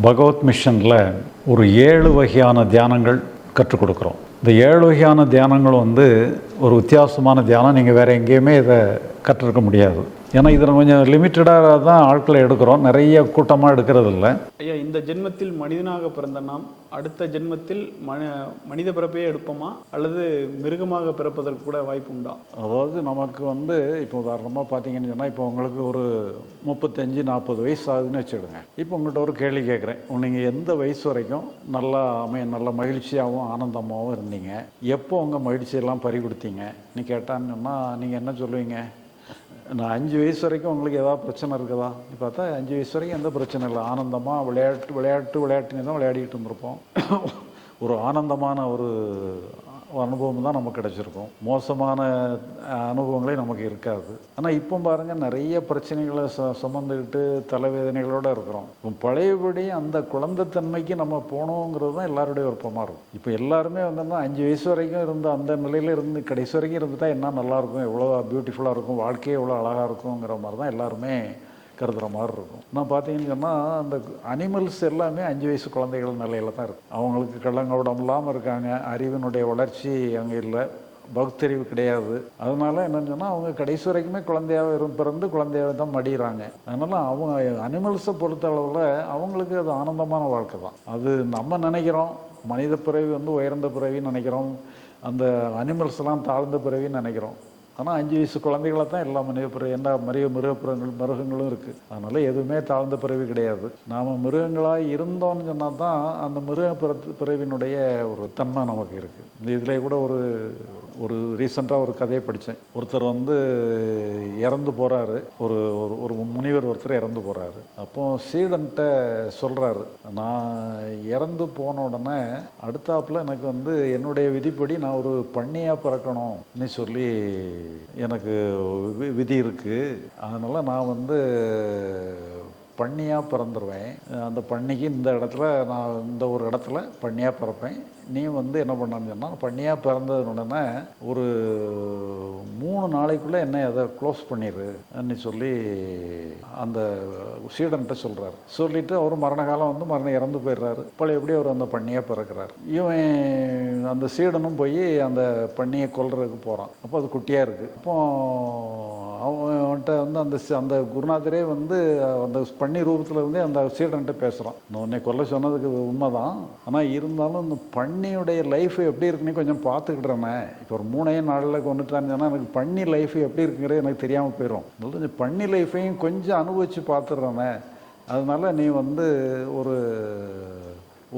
பகவத் மிஷனில் ஒரு ஏழு வகையான தியானங்கள் கற்றுக் கொடுக்குறோம். இந்த ஏழு வகையான தியானங்கள் வந்து ஒரு வித்தியாசமான தியானம். நீங்கள் வேறு எங்கேயுமே இதை கற்றுருக்க முடியாது. ஏன்னா இதில் கொஞ்சம் லிமிட்டடாக தான் ஆட்களை எடுக்கிறோம். நிறைய கூட்டமாக எடுக்கிறது இல்லை ஐயா இந்த ஜென்மத்தில் மனிதனாக பிறந்த நாம் அடுத்த ஜென்மத்தில் மன மனித பிறப்பையே எடுப்போமா? அல்லது மிருகமாக பிறப்பதற்கு கூட வாய்ப்பு உண்டா? அதாவது நமக்கு வந்து இப்போ உதாரணமாக பார்த்தீங்கன்னு சொன்னால் இப்போ உங்களுக்கு ஒரு முப்பத்தஞ்சு நாற்பது வயசு ஆகுதுன்னு வச்சுடுங்க இப்போ உங்கள்கிட்ட ஒரு கேள்வி கேட்குறேன். நீங்கள் எந்த வயசு வரைக்கும் நல்லா அமைய நல்ல மகிழ்ச்சியாகவும் ஆனந்தமாகவும் இருந்தீங்க? எப்போ உங்கள் மகிழ்ச்சியெல்லாம் பறி கொடுத்தீங்க நீ கேட்டான்னு சொன்னால் நீங்கள் என்ன சொல்லுவீங்க? நான் அஞ்சு வயசு வரைக்கும் உங்களுக்கு ஏதாவது பிரச்சனை இருக்குதா? இப்போ பார்த்தா அஞ்சு வயசு வரைக்கும் எந்த பிரச்சனை இல்லை. ஆனந்தமாக விளையாட்டு விளையாட்டு விளையாட்டுன்னு தான் விளையாடிக்கிட்டு இருந்திருப்போம். ஒரு ஆனந்தமான ஒரு அனுபவம் தான் நமக்கு கிடச்சிருக்கும். மோசமான அனுபவங்களே நமக்கு இருக்காது. ஆனால் இப்போ பாருங்கள் நிறைய பிரச்சனைகளை ச சுமந்துக்கிட்டு தலைவேதனைகளோடு இருக்கிறோம். இப்போ பழையபடி அந்த குழந்தைத்தன்மைக்கு நம்ம போனோங்கிறது தான் எல்லாருடைய விருப்பமாக இருக்கும். இப்போ எல்லாருமே வந்து அஞ்சு வயசு வரைக்கும் இருந்த அந்த நிலையில் இருந்து கடைசி வரைக்கும் இருந்துட்டா என்ன நல்லாயிருக்கும் எவ்வளோ பியூட்டிஃபுல்லாக இருக்கும் வாழ்க்கையே எவ்வளோ அழகாக இருக்குங்கிற மாதிரி தான் எல்லாருமே கருதுகிற மாதிரி இருக்கும். நான் பார்த்தீங்கன்னு சொன்னால் அந்த அனிமல்ஸ் எல்லாமே அஞ்சு வயசு குழந்தைகள் நிலையில தான் இருக்கு. அவங்களுக்கு கள்ளங்கவடம் இல்லாமல் இருக்காங்க. அறிவினுடைய வளர்ச்சி அங்கே இல்லை. பகுத்தறிவு கிடையாது. அதனால என்னன்னு சொன்னால் அவங்க கடைசி வரைக்குமே குழந்தையாக இரு பிறந்து குழந்தையாக தான் மடிகிறாங்க அதனால அவங்க அனிமல்ஸை பொறுத்த அளவில் அவங்களுக்கு அது ஆனந்தமான வாழ்க்கை தான். அது நம்ம நினைக்கிறோம். மனித பிறவி வந்து உயர்ந்த பிறவின்னு நினைக்கிறோம். அந்த அனிமல்ஸ்லாம் தாழ்ந்த பிறவின்னு நினைக்கிறோம். ஆனால் அஞ்சு வயசு குழந்தைகளை தான் எல்லா மனித எல்லா என்ன மரிய மிருகப்புறங்கள் மிருகங்களும் இருக்குது அதனால் எதுவுமே தாழ்ந்த பிறவி கிடையாது. நாம் மிருகங்களாக இருந்தோம்னு சொன்னால் தான் அந்த மிருக பிறவினுடைய ஒரு தன்மை நமக்கு இருக்குது இந்த இதில் கூட ஒரு ஒரு ரீசெண்டாக ஒரு கதையை படித்தேன் ஒருத்தர் வந்து இறந்து போகிறாரு ஒரு ஒரு ஒரு முனிவர் ஒருத்தர் இறந்து போகிறாரு அப்போ சீடன்ட்ட சொல்கிறாரு நான் இறந்து போன உடனே அடுத்தாப்புல எனக்கு வந்து என்னுடைய விதிப்படி நான் ஒரு பண்ணியாக பிறக்கணும்னு சொல்லி எனக்கு வி- விதி இருக்குது அதனால் நான் வந்து பண்ணியாக பிறந்துருவேன். அந்த பண்ணிக்கு இந்த இடத்துல நான் இந்த ஒரு இடத்துல பண்ணியாக பிறப்பேன். நீ வந்து என்ன பண்ணான்னு சொன்னால் பண்ணியாக பிறந்தது உடனே ஒரு மூணு நாளைக்குள்ளே என்ன அதை க்ளோஸ் பண்ணிடு சொல்லி அந்த சீடன்ட்ட சொல்கிறாரு சொல்லிவிட்டு அவர் மரண காலம் வந்து மரணம் இறந்து போயிடுறாரு. பழைய எப்படி அவர் அந்த பண்ணியாக பிறக்கிறார்? இவன் அந்த சீடனும் போய் அந்த பண்ணியை கொல்றதுக்கு போகிறான் அப்போ அது குட்டியாக இருக்குது அப்போ அவன்கிட்ட வந்து அந்த அந்த குருநாதரே வந்து அந்த பண்ணி ரூபத்தில் வந்து அந்த சீடன்ட்ட பேசுகிறான் நான் உன்னை கொல்ல சொன்னதுக்கு உண்மைதான். ஆனால் இருந்தாலும் இந்த பண்ணியுடைய லைஃப் எப்படி இருக்குன்னு கொஞ்சம் பார்த்துக்கிட்றேனே. இப்போ ஒரு மூணே நாளில் கொண்டுட்டான்னு சொன்னால் எனக்கு பண்ணி லைஃப் எப்படி இருக்குங்கிறது எனக்கு தெரியாமல் போயிடும் அதனால கொஞ்சம் பண்ணி லைஃப்பையும் கொஞ்சம் அனுபவித்து பார்த்துடுறேனே. அதனால நீ வந்து ஒரு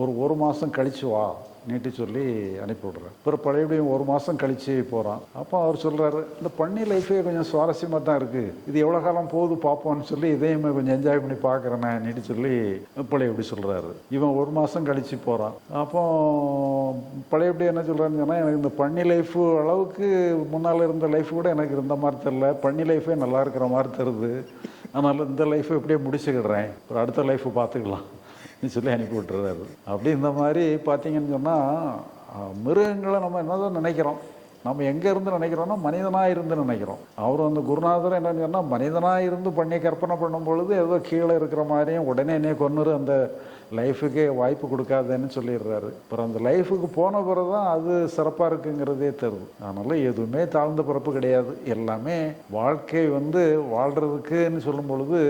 ஒரு ஒரு மாதம் கழிச்சு வா. நீட்டி சொல்லி அனுப்பிவிடுறேன் அப்புறம் பழையபடியும் ஒரு மாதம் கழித்து போகிறான் அப்போ அவர் சொல்கிறாரு இந்த பண்ணி லைஃபே கொஞ்சம் சுவாரஸ்யமாக தான் இருக்குது இது எவ்வளோ காலம் போகுது பார்ப்போம்னு சொல்லி இதையுமே கொஞ்சம் என்ஜாய் பண்ணி பார்க்குறேனே நீட்டி சொல்லி பழையபடி சொல்கிறாரு இவன் ஒரு மாதம் கழித்து போகிறான் அப்போ பழையபடி என்ன சொல்கிறான்னு சொன்னால் எனக்கு இந்த பண்ணி லைஃப் அளவுக்கு முன்னால் இருந்த லைஃப் கூட எனக்கு இருந்த மாதிரி தெரில பண்ணி லைஃபே நல்லா இருக்கிற மாதிரி தருது அதனால் இந்த லைஃப்பை எப்படியே முடிச்சுக்கிடுறேன். அப்புறம் அடுத்த லைஃப்பை பார்த்துக்கலாம் சொல்லி அனுப்பி விட்டுறாரு. அப்படி இந்த மாதிரி பார்த்தீங்கன்னு சொன்னால் மிருகங்களை நம்ம என்னதான் நினைக்கிறோம். நம்ம எங்கே இருந்து நினைக்கிறோம்னா மனிதனாக இருந்து நினைக்கிறோம். அவர் அந்த குருநாதர் என்னன்னு சொன்னால் மனிதனாக இருந்து பண்ணி கற்பனை பண்ணும் பொழுது ஏதோ கீழே இருக்கிற மாதிரியும் உடனே என்னைய கொன்னுரு அந்த லைஃபுக்கே வாய்ப்பு கொடுக்காதேன்னு சொல்லிடுறாரு. அப்புறம் அந்த லைஃபுக்கு போன பிறகு தான் அது சிறப்பாக இருக்குங்கிறதே தருது அதனால் எதுவுமே தாழ்ந்த பிறப்பு கிடையாது. எல்லாமே வாழ்க்கை வந்து வாழ்கிறதுக்குன்னு சொல்லும் பொழுது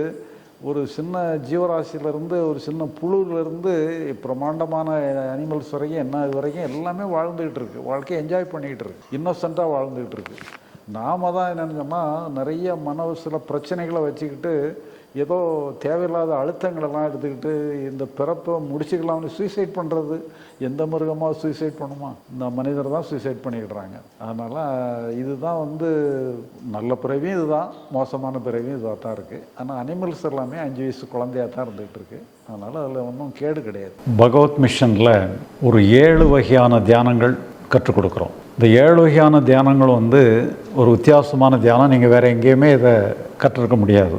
ஒரு சின்ன ஜீவராசியிலேருந்து ஒரு சின்ன புழுவிலேருந்து பிரம்மாண்டமான அனிமல்ஸ் வரைக்கும் என்ன இது வரைக்கும் எல்லாமே வாழ்ந்துகிட்டு இருக்கு. வாழ்க்கையை என்ஜாய் பண்ணிக்கிட்டு இருக்கு. இன்னோசென்ட்டாக வாழ்ந்துகிட்டு இருக்கு. நாம தான் என்னன்னு சொன்னால் நிறைய மன சில பிரச்சனைகளை வச்சுக்கிட்டு ஏதோ தேவையில்லாத அழுத்தங்களெல்லாம் எடுத்துக்கிட்டு இந்த பிறப்பை முடிச்சுக்கலாம்னு சூசைட் பண்ணுறது எந்த மிருகமாக சூசைட் பண்ணுமா? இந்த மனிதர் தான் சூசைட் பண்ணிக்கிடுறாங்க அதனால் இதுதான் வந்து நல்ல பிறவியும் இதுதான் மோசமான பிறவியும் இதாக தான் இருக்குது ஆனால் அனிமல்ஸ் எல்லாமே அஞ்சு வயசு குழந்தையாக தான் இருந்துகிட்டு இருக்கு. அதனால் அதில் ஒன்றும் கேடு கிடையாது. பகவத் மிஷனில் ஒரு ஏழு வகையான தியானங்கள் கற்றுக் கொடுக்குறோம். இந்த ஏழு வகையான தியானங்கள் வந்து ஒரு வித்தியாசமான தியானம். நீங்கள் வேறு எங்கேயுமே இதை கற்றுருக்க முடியாது.